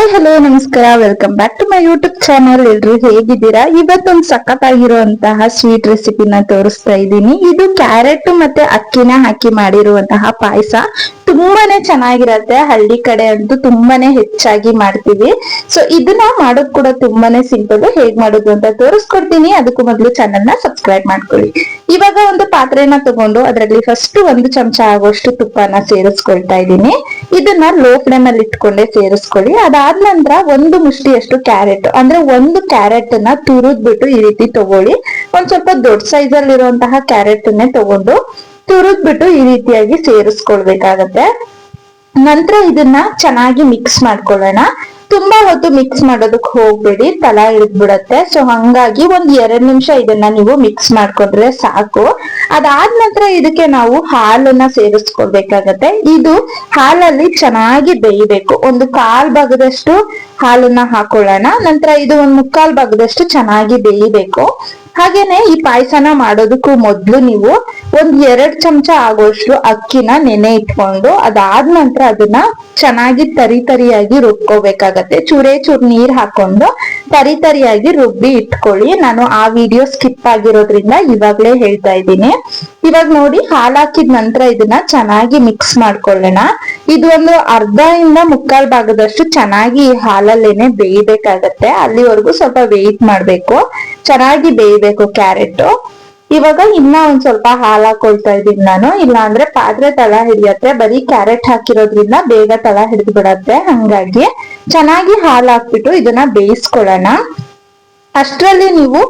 Hi hello ನಮಸ್ಕಾರ. Welcome back to my YouTube channel ಎಲ್ರು ಹೇಗಿದ್ದೀರಾ? ಇವತ್ತೊಂದು ಸಖತ್ತಾಗಿರುವಂತಹ ಸ್ವೀಟ್ ರೆಸಿಪಿನ ತೋರಿಸ್ತಾ ಇದ್ದೀನಿ. ಇದು ಕ್ಯಾರೆಟ್ ಮತ್ತೆ ಅಕ್ಕಿನ ಹಾಕಿ ಮಾಡಿರುವಂತಹ ಪಾಯಸ. ತುಂಬಾನೇ ಚೆನ್ನಾಗಿರತ್ತೆ. ಹಳ್ಳಿ ಕಡೆ ಅಂತೂ ತುಂಬಾನೇ ಹೆಚ್ಚಾಗಿ ಮಾಡ್ತೀವಿ. ಸೊ ಇದನ್ನ ಮಾಡೋದ್ ಕೂಡ ತುಂಬಾನೇ ಸಿಂಪಲ್ ಹೇಗ್ ಮಾಡೋದು ಅಂತ ತೋರಿಸ್ಕೊಡ್ತೀನಿ. ಅದಕ್ಕೂ ಮೊದಲು ಚಾನಲ್ನ ಸಬ್ಸ್ಕ್ರೈಬ್ ಮಾಡ್ಕೊಳ್ಳಿ. ಇವಾಗ ಒಂದು ಪಾತ್ರೆನ ತಗೊಂಡು ಅದರಲ್ಲಿ ಫಸ್ಟ್ ಒಂದು ಚಮಚ ಆಗುವಷ್ಟು ತುಪ್ಪನ ಸೇರಿಸ್ಕೊಳ್ತಾ ಇದ್ದೀನಿ. ಇದನ್ನ ಲೋ ಫ್ಲೇಮ್ ಅಲ್ಲಿ ಇಟ್ಕೊಂಡೆ ಸೇರಿಸ್ಕೊಳ್ಳಿ. ಅದಾದ ನಂತರ ಒಂದು ಮುಷ್ಟಿಯಷ್ಟು ಕ್ಯಾರೆಟ್ ಅಂದ್ರೆ ಒಂದು ಕ್ಯಾರೆಟ್ನ ತುರಿದ್ಬಿಟ್ಟು ಈ ರೀತಿ ತಗೊಳ್ಳಿ. ಒಂದ್ ಸ್ವಲ್ಪ ದೊಡ್ಡ ಸೈಜ್ ಅಲ್ಲಿ ಇರುವಂತಹ ಕ್ಯಾರೆಟ್ ಅನ್ನೇ ತಗೊಂಡು ತುರಿದ್ಬಿಟ್ಟು ಈ ರೀತಿಯಾಗಿ ಸೇರಿಸ್ಕೊಳ್ಬೇಕಾಗತ್ತೆ. ನಂತರ ಇದನ್ನ ಚೆನ್ನಾಗಿ ಮಿಕ್ಸ್ ಮಾಡ್ಕೊಳ್ಳೋಣ. ತುಂಬಾ ಹೊತ್ತು ಮಿಕ್ಸ್ ಮಾಡೋದಕ್ಕೆ ಹೋಗ್ಬೇಡಿ, ತಲ ಹಿಡಿದ್ಬಿಡತ್ತೆ ಸೊ ಹಂಗಾಗಿ ಒಂದ್ ಎರಡ್ ನಿಮಿಷ ಇದನ್ನ ನೀವು ಮಿಕ್ಸ್ ಮಾಡ್ಕೊಂಡ್ರೆ ಸಾಕು. ಅದಾದ ನಂತರ ಇದಕ್ಕೆ ನಾವು ಹಾಲನ್ನ ಸೇರಿಸ್ಕೊಳ್ಬೇಕಾಗತ್ತೆ ಇದು ಹಾಲಲ್ಲಿ ಚೆನ್ನಾಗಿ ಬೇಯಬೇಕು. ಒಂದು ಕಾಲ್ ಭಾಗದಷ್ಟು ಹಾಲನ್ನ ಹಾಕೊಳ್ಳೋಣ. ನಂತರ ಇದು ಒಂದ್ ಮುಕ್ಕಾಲ್ ಭಾಗದಷ್ಟು ಚೆನ್ನಾಗಿ ಬೇಯಬೇಕು. ಹಾಗೇನೆ ಈ ಪಾಯಸನ ಮಾಡೋದಕ್ಕೂ ಮೊದ್ಲು ನೀವು ಒಂದ್ ಎರಡ್ ಚಮಚ ಆಗೋಷ್ಟು ಅಕ್ಕಿನ ನೆನೆ ಇಟ್ಕೊಂಡು ಅದಾದ ನಂತರ ಅದನ್ನ ಚೆನ್ನಾಗಿ ತರಿ ತರಿಯಾಗಿ ರುಬ್ಕೋಬೇಕಾಗತ್ತೆ. ಚೂರೇ ಚೂರ್ ನೀರ್ ಹಾಕೊಂಡು ತರಿ ತರಿಯಾಗಿ ರುಬ್ಬಿ ಇಟ್ಕೊಳ್ಳಿ. ನಾನು ಆ ವಿಡಿಯೋ ಸ್ಕಿಪ್ ಆಗಿರೋದ್ರಿಂದ ಇವಾಗ್ಲೇ ಹೇಳ್ತಾ ಇದ್ದೀನಿ. ಇವಾಗ ನೋಡಿ ಹಾಲ್ ಹಾಕಿದ ನಂತರ ಇದನ್ನ ಚೆನ್ನಾಗಿ ಮಿಕ್ಸ್ ಮಾಡ್ಕೊಳ್ಳೋಣ. ಇದು ಒಂದು ಅರ್ಧ ಇಂದ ಮುಕ್ಕಾಲ್ ಭಾಗದಷ್ಟು ಚೆನ್ನಾಗಿ ಈ ಹಾಲಲ್ಲೇನೆ ಬೇಯ್ಬೇಕಾಗತ್ತೆ. ಅಲ್ಲಿವರೆಗೂ ಸ್ವಲ್ಪ ವೇಯ್ಟ್ ಮಾಡ್ಬೇಕು. ಚೆನ್ನಾಗಿ ಬೇಯಬೇಕು ಕ್ಯಾರೆಟ್. ಇವಾಗ ಇನ್ನ ಒಂದ್ ಸ್ವಲ್ಪ ಹಾಲ್ ಹಾಕೊಳ್ತಾ ಇದೀನಿ ನಾನು. ಇಲ್ಲ ಅಂದ್ರೆ ಪಾತ್ರೆ ತಳ ಹಿಡಿಯತ್ತೆ. ಬರೀ ಕ್ಯಾರೆಟ್ ಹಾಕಿರೋದ್ರಿಂದ ಬೇಗ ತಳ ಹಿಡಿದು ಬಿಡತ್ತೆ ಹಂಗಾಗಿ ಚೆನ್ನಾಗಿ ಹಾಲ್ ಹಾಕ್ಬಿಟ್ಟು ಇದನ್ನ ಬೇಯಿಸ್ಕೊಳ್ಳೋಣ. ಅಷ್ಟ್ರಲ್ಲಿ ನೀವು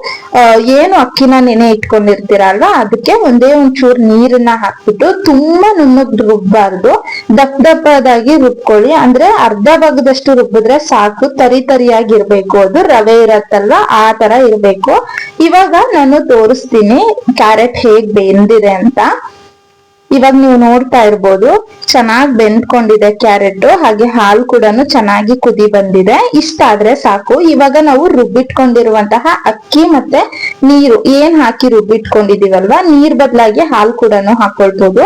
ಏನು ಅಕ್ಕಿನ ನೆನೆ ಇಟ್ಕೊಂಡಿರ್ತೀರಲ್ವಾ ಅದಕ್ಕೆ ಒಂದೇ ಒಂಚೂರು ನೀರನ್ನ ಹಾಕ್ಬಿಟ್ಟು ತುಂಬಾ ನುಣ್ಣಗ್ ರುಬ್ಬಾರ್ದು. ದಪ್ಪ ದಪ್ಪದಾಗಿ ರುಬ್ಕೊಳ್ಳಿ. ಅಂದ್ರೆ ಅರ್ಧ ಭಾಗದಷ್ಟು ರುಬ್ಬಿದ್ರೆ ಸಾಕು. ತರಿ ತರಿಯಾಗಿ ಇರ್ಬೇಕು ಅದು ರವೆ ಇರತ್ತಲ್ವಾ? ಆ ತರ ಇರ್ಬೇಕು. ಇವಾಗ ನಾನು ತೋರಿಸ್ತೀನಿ ಕ್ಯಾರೆಟ್ ಹೇಗ್ ಬೆಂದಿದೆ ಅಂತ. ಇವಾಗ ನೀವು ನೋಡ್ತಾ ಇರ್ಬೋದು, ಚೆನ್ನಾಗಿ ಬೆಂದ್ಕೊಂಡಿದೆ ಕ್ಯಾರೆಟ್, ಹಾಗೆ ಹಾಲು ಕೂಡ ಚೆನ್ನಾಗಿ ಕುದಿ ಬಂದಿದೆ. ಇಷ್ಟ ಆದ್ರೆ ಸಾಕು. ಇವಾಗ ನಾವು ರುಬ್ಬಿಟ್ಕೊಂಡಿರುವಂತಹ ಅಕ್ಕಿ ಮತ್ತೆ ನೀರು. ಏನ್ ಹಾಕಿ ರುಬ್ಬಿಟ್ಕೊಂಡಿದೀವಲ್ವಾ? ನೀರ್ ಬದಲಾಗಿ ಹಾಲು ಕೂಡ ಹಾಕೊಳ್ಬಹುದು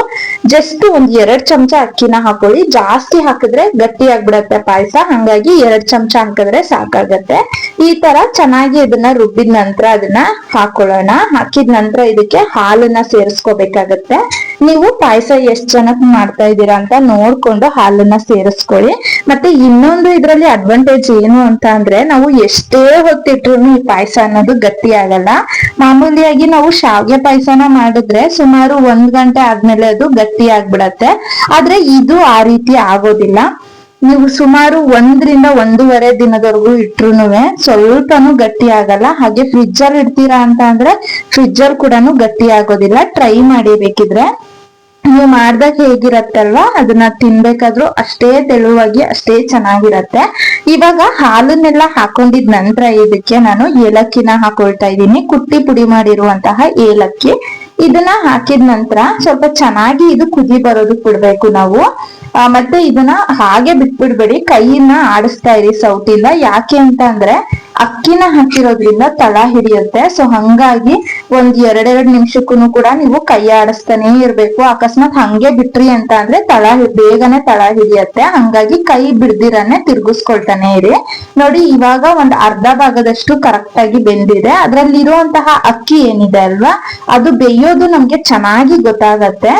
ಜಸ್ಟ್ ಒಂದ್ ಎರಡ್ ಚಮಚ ಅಕ್ಕಿನ ಹಾಕೊಳ್ಳಿ. ಜಾಸ್ತಿ ಹಾಕಿದ್ರೆ ಗಟ್ಟಿ ಆಗ್ಬಿಡತ್ತೆ ಪಾಯಸ. ಹಂಗಾಗಿ ಎರಡ್ ಚಮಚ ಹಾಕಿದ್ರೆ ಸಾಕಾಗತ್ತೆ. ಈ ತರ ಚೆನ್ನಾಗಿ ಇದನ್ನ ರುಬ್ಬಿದ ನಂತರ ಅದನ್ನ ಹಾಕೊಳ್ಳೋಣ. ಹಾಕಿದ ನಂತರ ಇದಕ್ಕೆ ಹಾಲನ್ನ ಸೇರಿಸ್ಕೋಬೇಕಾಗತ್ತೆ. ನೀವು ಪಾಯಸ ಎಷ್ಟ್ ಜನಕ್ ಮಾಡ್ತಾ ಇದ್ದೀರಾ ಅಂತ ನೋಡ್ಕೊಂಡು ಹಾಲನ್ನ ಸೇರಿಸ್ಕೊಳ್ಳಿ. ಮತ್ತೆ ಇನ್ನೊಂದು ಇದ್ರಲ್ಲಿ ಅಡ್ವಾಂಟೇಜ್ ಏನು ಅಂತ ಅಂದ್ರೆ ನಾವು ಎಷ್ಟೇ ಹೊತ್ತಿಟ್ರು ಈ ಪಾಯಸ ಅನ್ನೋದು ಗಟ್ಟಿ ಆಗಲ್ಲ. ಮಾಮೂಲಿಯಾಗಿ ನಾವು ಶಾವ್ಗೆ ಪಾಯಸನ ಮಾಡಿದ್ರೆ ಸುಮಾರು ಒಂದ್ ಗಂಟೆ ಆದ್ಮೇಲೆ ಅದು ಗಟ್ಟಿ ಆಗ್ಬಿಡತ್ತೆ. ಆದ್ರೆ ಇದು ಆ ರೀತಿ ಆಗೋದಿಲ್ಲ. ನೀವು ಸುಮಾರು ಒಂದರಿಂದ ಒಂದೂವರೆ ದಿನದವರೆಗೂ ಇಟ್ರು ಸ್ವಲ್ಪನು ಗಟ್ಟಿ ಆಗಲ್ಲ. ಹಾಗೆ ಫ್ರಿಜ್ ಅಲ್ಲಿ ಇಡ್ತೀರಾ ಅಂತ ಅಂದ್ರೆ ಫ್ರಿಜ್ ಕೂಡ ಗಟ್ಟಿ ಆಗೋದಿಲ್ಲ. ಟ್ರೈ ಮಾಡಿ ಬೇಕಿದ್ರೆ. ನೀವು ಮಾಡ್ದಾಗ ಹೇಗಿರತ್ತಲ್ವಾ? ಅದನ್ನ ತಿನ್ಬೇಕಾದ್ರೂ ಅಷ್ಟೇ ತೆಳುವಾಗಿ, ಅಷ್ಟೇ ಚೆನ್ನಾಗಿರತ್ತೆ. ಇವಾಗ ಹಾಲನ್ನೆಲ್ಲ ಹಾಕೊಂಡಿದ್ ನಂತರ ಇದಕ್ಕೆ ನಾನು ಏಲಕ್ಕಿನ ಹಾಕೊಳ್ತಾ ಇದ್ದೀನಿ. ಕುಟ್ಟಿ ಪುಡಿ ಮಾಡಿರುವಂತಹ ಏಲಕ್ಕಿ. ಇದನ್ನ ಹಾಕಿದ ನಂತರ ಸ್ವಲ್ಪ ಚೆನ್ನಾಗಿ ಇದು ಕುದಿ ಬರೋದು ಬಿಡ್ಬೇಕು ನಾವು. ಮತ್ತೆ ಇದನ್ನ ಹಾಗೆ ಬಿಟ್ಬಿಡ್ಬೇಡಿ. ಕೈಯನ್ನ ಆಡಿಸ್ತಾ ಇರಿ ಸೌಟಿಂದ ಯಾಕೆ ಅಂತ ಅಂದ್ರೆ ಅಕ್ಕಿನ ಹಾಕಿರೋದ್ರಿಂದ ತಳ ಹಿಡಿಯುತ್ತೆ. ಸೊ ಹಂಗಾಗಿ ಒಂದ್ ಎರಡೆರಡು ನಿಮಿಷಕ್ಕೂ ಕೂಡ ನೀವು ಕೈ ಆಡಿಸ್ತಾನೆ ಇರ್ಬೇಕು. ಅಕಸ್ಮಾತ್ ಹಂಗೆ ಬಿಟ್ರಿ ಅಂತ ಅಂದ್ರೆ ತಳ ಬೇಗನೆ ತಳ ಹಿಡಿಯತ್ತೆ. ಹಂಗಾಗಿ ಕೈ ಬಿಡ್ದಿರಾನೆ ತಿರ್ಗಿಸ್ಕೊಳ್ತಾನೆ ಇರಿ. ನೋಡಿ, ಇವಾಗ ಒಂದ್ ಅರ್ಧ ಭಾಗದಷ್ಟು ಕರೆಕ್ಟ್ ಆಗಿ ಬೆಂದಿದೆ. ಅದ್ರಲ್ಲಿರುವಂತಹ ಅಕ್ಕಿ ಏನಿದೆ ಅಲ್ವಾ? ಅದು ಬೇಯೋದು ನಮ್ಗೆ ಚೆನ್ನಾಗಿ ಗೊತ್ತಾಗತ್ತೆ.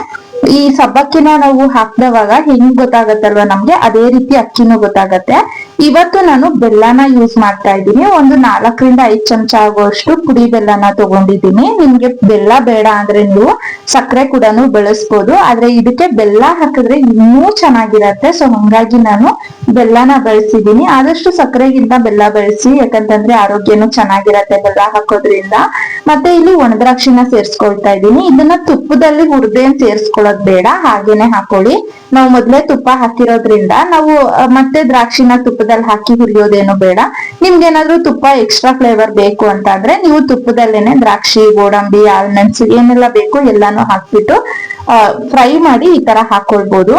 ಈ ಸಬ್ಬಕ್ಕಿನ ನಾವು ಹಾಕ್ದವಾಗ ಹೆಂಗ್ ಗೊತ್ತಾಗತ್ತಲ್ವಾ ನಮ್ಗೆ? ಅದೇ ರೀತಿ ಅಕ್ಕಿನೂ ಗೊತ್ತಾಗತ್ತೆ. ಇವತ್ತು ನಾನು ಬೆಲ್ಲನ ಯೂಸ್ ಮಾಡ್ತಾ ಇದ್ದೀನಿ. ಒಂದು ನಾಲ್ಕರಿಂದ ಐದು ಚಮಚ ಆಗುವಷ್ಟು ಪುಡಿ ಬೆಲ್ಲನ ತಗೊಂಡಿದ್ದೀನಿ. ನಿಮ್ಗೆ ಬೆಲ್ಲ ಬೇಡ ಅಂದ್ರೆ ನೀವು ಸಕ್ಕರೆ ಕೂಡ ಬಳಸ್ಬೋದು. ಆದ್ರೆ ಇದಕ್ಕೆ ಬೆಲ್ಲ ಹಾಕಿದ್ರೆ ಇನ್ನೂ ಚೆನ್ನಾಗಿರತ್ತೆ. ಸೊ ಹಂಗಾಗಿ ನಾನು ಬೆಲ್ಲನ ಬಳಸಿದೀನಿ ಆದಷ್ಟು ಸಕ್ಕರೆಗಿಂತ ಬೆಲ್ಲ ಬಳಸಿ, ಯಾಕಂತಂದ್ರೆ ಆರೋಗ್ಯನು ಚೆನ್ನಾಗಿರತ್ತೆ ಬೆಲ್ಲ ಹಾಕೋದ್ರಿಂದ. ಮತ್ತೆ ಇಲ್ಲಿ ಒಣದ್ರಾಕ್ಷಿನ ಸೇರ್ಸ್ಕೊಳ್ತಾ ಇದ್ದೀನಿ. ಇದನ್ನ ತುಪ್ಪದಲ್ಲಿ ಹುರ್ದೇನ್ ಸೇರ್ಸ್ಕೊಳ್ಳೋದ್ ಬೇಡ. ಹಾಗೇನೆ ಹಾಕೊಳ್ಳಿ. ನಾವು ಮೊದ್ಲೇ ತುಪ್ಪ ಹಾಕಿರೋದ್ರಿಂದ ನಾವು ಮತ್ತೆ ದ್ರಾಕ್ಷಿನ ತುಪ್ಪದಲ್ಲಿ ಹಾಕಿ ಹುರಿಯೋದೇನು ಬೇಡ. ನಿಮ್ಗೆ ಏನಾದ್ರು ತುಪ್ಪ ಎಕ್ಸ್ಟ್ರಾ ಫ್ಲೇವರ್ ಬೇಕು ಅಂತ ಅಂದ್ರೆ ನೀವು ತುಪ್ಪದಲ್ಲೇನೆ ದ್ರಾಕ್ಷಿ, ಗೋಡಂಬಿ ಆಲ್ಮಂಡ್ಸ್ ಏನೆಲ್ಲ ಬೇಕು ಎಲ್ಲಾನು ಹಾಕ್ಬಿಟ್ಟು ಫ್ರೈ ಮಾಡಿ ಈ ತರ ಹಾಕೊಳ್ಬಹುದು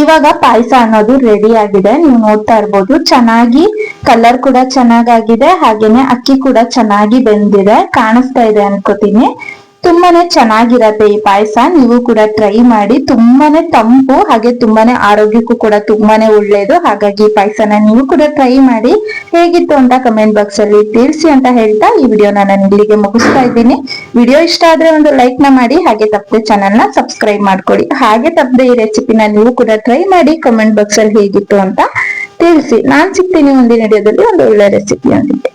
ಇವಾಗ ಪಾಯಸ ಅನ್ನೋದು ರೆಡಿ ಆಗಿದೆ. ನೀವು ನೋಡ್ತಾ ಇರ್ಬೋದು, ಚೆನ್ನಾಗಿ ಕಲರ್ ಕೂಡ ಚೆನ್ನಾಗಾಗಿದೆ. ಹಾಗೇನೆ ಅಕ್ಕಿ ಕೂಡ ಚೆನ್ನಾಗಿ ಬೆಂದಿದೆ. ಕಾಣಿಸ್ತಾ ಇದೆ ಅನ್ಕೋತೀನಿ. ತುಂಬಾನೇ ಚೆನ್ನಾಗಿರತ್ತೆ ಈ ಪಾಯಸ. ನೀವು ಕೂಡ ಟ್ರೈ ಮಾಡಿ ತುಂಬಾನೇ ತಂಪು ಹಾಗೆ ತುಂಬಾನೇ ಆರೋಗ್ಯಕ್ಕೂ ಕೂಡ ತುಂಬಾನೇ ಒಳ್ಳೇದು. ಹಾಗಾಗಿ ಈ ಪಾಯಸನ ನೀವು ಕೂಡ ಟ್ರೈ ಮಾಡಿ ಹೇಗಿತ್ತು ಅಂತ ಕಮೆಂಟ್ ಬಾಕ್ಸ್ ಅಲ್ಲಿ ತಿಳಿಸಿ ಅಂತ ಹೇಳ್ತಾ ಈ ವಿಡಿಯೋನ ನಾನು ಇಲ್ಲಿಗೆ ಮುಗಿಸ್ತಾ ಇದ್ದೀನಿ. ವಿಡಿಯೋ ಇಷ್ಟ ಆದ್ರೆ ಒಂದು ಲೈಕ್ನ ಮಾಡಿ, ಹಾಗೆ ತಪ್ಪದೆ ಚಾನಲ್ನ ಸಬ್ಸ್ಕ್ರೈಬ್ ಮಾಡ್ಕೊಳ್ಳಿ. ಹಾಗೆ ತಪ್ಪದೆ ಈ ರೆಸಿಪಿನ ನೀವು ಕೂಡ ಟ್ರೈ ಮಾಡಿ ಕಮೆಂಟ್ ಬಾಕ್ಸ್ ಅಲ್ಲಿ ಹೇಗಿತ್ತು ಅಂತ ತಿಳಿಸಿ. ನಾನ್ ಸಿಗ್ತೀನಿ ಮುಂದಿನ ವಿಡಿಯೋದಲ್ಲಿ ಒಂದು ಒಳ್ಳೆ ರೆಸಿಪಿ ಹೊಂದಿದ್ದೆ